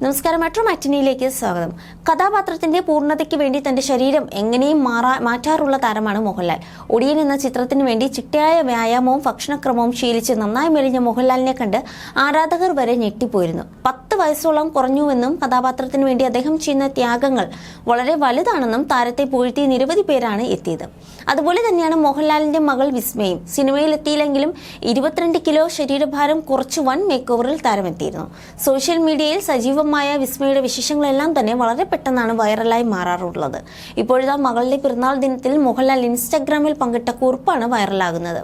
നമസ്കാരം. മെട്രോ മാറ്റിനിയിലേക്ക് സ്വാഗതം. കഥാപാത്രത്തിന്റെ പൂർണതയ്ക്ക് വേണ്ടി തന്റെ ശരീരം എങ്ങനെയും മാറാ മാറ്റാറുള്ള താരമാണ് മോഹൻലാൽ. ഒടിയൻ എന്ന ചിത്രത്തിന് വേണ്ടി ചിട്ടയായ വ്യായാമവും ഭക്ഷണക്രമവും ശീലിച്ച് നന്നായി മെലിഞ്ഞ മോഹൻലാലിനെ കണ്ട് ആരാധകർ വരെ ഞെട്ടിപ്പോയിരുന്നു. പത്ത് വയസ്സോളം കുറഞ്ഞുവെന്നും കഥാപാത്രത്തിന് വേണ്ടി അദ്ദേഹം ചെയ്യുന്ന ത്യാഗങ്ങൾ വളരെ വലുതാണെന്നും താരത്തെ പൂഴ്ത്തിയ നിരവധി പേരാണ് എത്തിയത്. അതുപോലെ തന്നെയാണ് മോഹൻലാലിന്റെ മകൾ വിസ്മയും. സിനിമയിൽ എത്തിയില്ലെങ്കിലും ഇരുപത്തിരണ്ട് കിലോ ശരീരഭാരം കുറച്ച് വൺ മേക്ക് ഓവറിൽ താരമെത്തിയിരുന്നു. സോഷ്യൽ മീഡിയയിൽ സജീവമായ വിസ്മയുടെ വിശേഷങ്ങളെല്ലാം തന്നെ വളരെ പെട്ടെന്നാണ് വൈറലായി മാറാറുള്ളത്. ഇപ്പോഴത്തെ മകളുടെ പിറന്നാൾ ദിനത്തിൽ മോഹൻലാൽ ഇൻസ്റ്റാഗ്രാമിൽ പങ്കിട്ട കുറിപ്പാണ് വൈറലാകുന്നത്.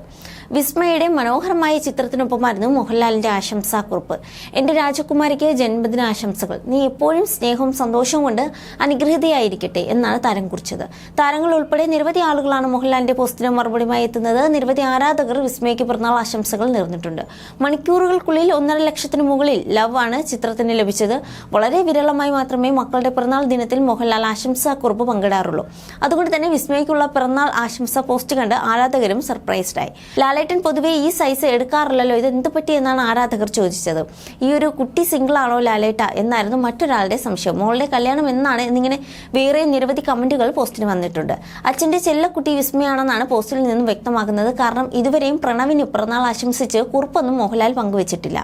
വിസ്മയുടെ മനോഹരമായ ചിത്രത്തിനൊപ്പമായിരുന്നു മോഹൻലാലിന്റെ ആശംസാക്കുറിപ്പ്. എന്റെ രാജകുമാരിക്ക് ജന്മദിന ആശംസകൾ. നീ എപ്പോഴും സ്നേഹവും സന്തോഷവും കൊണ്ട് അനുഗ്രഹീതയായിരിക്കട്ടെ എന്നാണ് താരം കുറിച്ചത്. താരങ്ങൾ ഉൾപ്പെടെ നിരവധി ആളുകളാണ് മോഹൻലാലിന്റെ പോസ്റ്റിന് മറുപടിയുമായി എത്തുന്നത്. നിരവധി ആരാധകർ വിസ്മയ്ക്ക് പിറന്നാൾ ആശംസകൾ നേർന്നിട്ടുണ്ട്. മണിക്കൂറുകൾക്കുള്ളിൽ ഒന്നര ലക്ഷത്തിന് മുകളിൽ ലവ് ആണ് ചിത്രത്തിന് ലഭിച്ചത്. വളരെ വിരളമായി മാത്രമേ മക്കളുടെ പിറന്നാൾ ദിനത്തിൽ മോഹൻലാൽ ആശംസാക്കുറിപ്പ് പങ്കിടാറുള്ളൂ. അതുകൊണ്ട് തന്നെ വിസ്മയ്ക്കുള്ള പിറന്നാൾ ആശംസ പോസ്റ്റ് കണ്ട് ആരാധകരും സർപ്രൈസ്ഡായി. ലാലേട്ടൻ പൊതുവേ ഈ സൈസ് എടുക്കാറില്ലല്ലോ. ഇത് എന്ത് പറ്റി എന്നാണ് ആരാധകർ ചോദിച്ചത്. ഈ ഒരു കുട്ടി സിംഗിൾ ആണോ ലാലേട്ട എന്നായിരുന്നു മറ്റൊരാളുടെ സംശയം. മോളുടെ കല്യാണം എന്നാണ് എന്നിങ്ങനെ വേറെ നിരവധി കമന്റുകൾ പോസ്റ്റിന് വന്നിട്ടുണ്ട്. അച്ഛന്റെ ചെല്ലക്കുട്ടി വിസ്മയാണെന്നാണ് പോസ്റ്റിൽ നിന്നും വ്യക്തമാകുന്നത്. കാരണം ഇതുവരെയും പ്രണവിന് പിറന്നാൾ ആശംസിച്ച് കുറിപ്പൊന്നും മോഹൻലാൽ പങ്കുവച്ചിട്ടില്ല.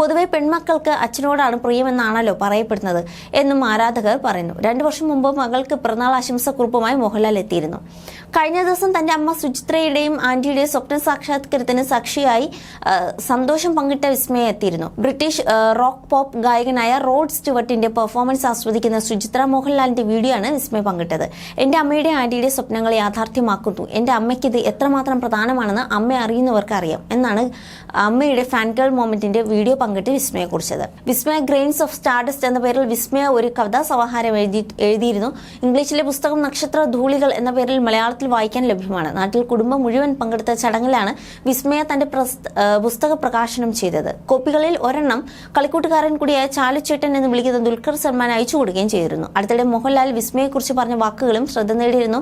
പൊതുവെ പെൺമക്കൾക്ക് അച്ഛനോടാണ് പ്രിയമെന്നാണല്ലോ പറയപ്പെടുന്നത് എന്നും ആരാധകർ പറയുന്നു. രണ്ടു വർഷം മുമ്പ് മകൾക്ക് പിറന്നാൾ ആശംസ കുറിപ്പുമായി മോഹൻലാൽ എത്തിയിരുന്നു. കഴിഞ്ഞ ദിവസം തന്റെ അമ്മ സുചിത്രയുടെയും ആന്റിയുടെയും സ്വപ്ന സാക്ഷാത്കാരത്തിന് സാക്ഷിയായി സന്തോഷം പങ്കിട്ട വിസ്മയ എത്തിയിരുന്നു. ബ്രിട്ടീഷ് റോക്ക് പോപ്പ് ഗായകനായ റോഡ് സ്റ്റുവർട്ടിന്റെ പെർഫോമൻസ് ആസ്വദിക്കുന്ന സുചിത്ര മോഹൻലാലിന്റെ വീഡിയോ ആണ് വിസ്മയ പങ്കിട്ടത്. എന്റെ അമ്മയുടെ ആന്റിയുടെ സ്വപ്നങ്ങൾ യാഥാർത്ഥ്യമാക്കുന്നു. എന്റെ അമ്മയ്ക്ക് ഇത് എത്രമാത്രം പ്രധാനമാണെന്ന് അമ്മ അറിയുന്നവർക്ക് അറിയാം എന്നാണ് അമ്മയുടെ ഫാൻ ഗേൾ മൊമെന്റിന്റെ വീഡിയോ പങ്കിട്ട് വിസ്മയെ കുറിച്ചത്. വിസ്മയ ഗ്രെയിൻസ് ഓഫ് സ്റ്റാർഡസ്റ്റ് എന്ന പേരിൽ വിസ്മയ ഒരു കവിതാ സമാഹാരം എഴുതി എഴുതിയിരുന്നു. ഇംഗ്ലീഷിലെ പുസ്തകം നക്ഷത്ര ധൂളികൾ എന്ന പേരിൽ മലയാളത്തിൽ വായിക്കാൻ ലഭ്യമാണ്. നാട്ടിൽ കുടുംബം മുഴുവൻ പങ്കെടുത്ത ചടങ്ങിലാണ് വിസ്മയ തന്റെ പുസ്തക പ്രകാശനം ചെയ്തത്. കോപ്പികളിൽ ഒരെണ്ണം കളിക്കൂട്ടുകാരൻ കൂടിയായ ചാലുച്ചേട്ടൻ എന്ന് വിളിക്കുന്ന ദുൽഖർ സൽമാൻ അയച്ചു കൊടുക്കുകയും ചെയ്തിരുന്നു. അടുത്തിടെ മോഹൻലാൽ വിസ്മയെക്കുറിച്ച് പറഞ്ഞ വാക്കുകളും ശ്രദ്ധ നേടിയിരുന്നു.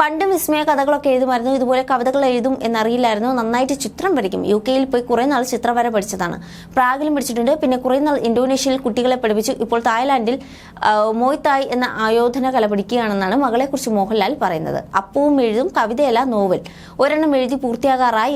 പണ്ടും വിസ്മയ കഥകളൊക്കെ എഴുതുമായിരുന്നു. ഇതുപോലെ കവിതകൾ എഴുതും എന്നറിയില്ലായിരുന്നു. നന്നായിട്ട് ചിത്രം വരയ്ക്കും. യു കെയിൽ പോയി കുറേ നാൾ ചിത്രം വര പഠിച്ചതാണ്. പ്രാഗിലും പഠിച്ചിട്ടുണ്ട്. പിന്നെ കുറേ നാൾ ഇന്തോനേഷ്യയിൽ കുട്ടികളെ പഠിപ്പിച്ചു. ഇപ്പോൾ തായ്ലാന്റിൽ മോയ്തായ് എന്ന ആയോധന കല പഠിക്കുകയാണെന്നാണ് മകളെക്കുറിച്ച് മോഹൻലാൽ പറയുന്നത്. അപ്പവും എഴുതും കവിതയല്ല നോവൽ. ഒരെണ്ണം എഴുതി പൂർത്തിയാകാറായി.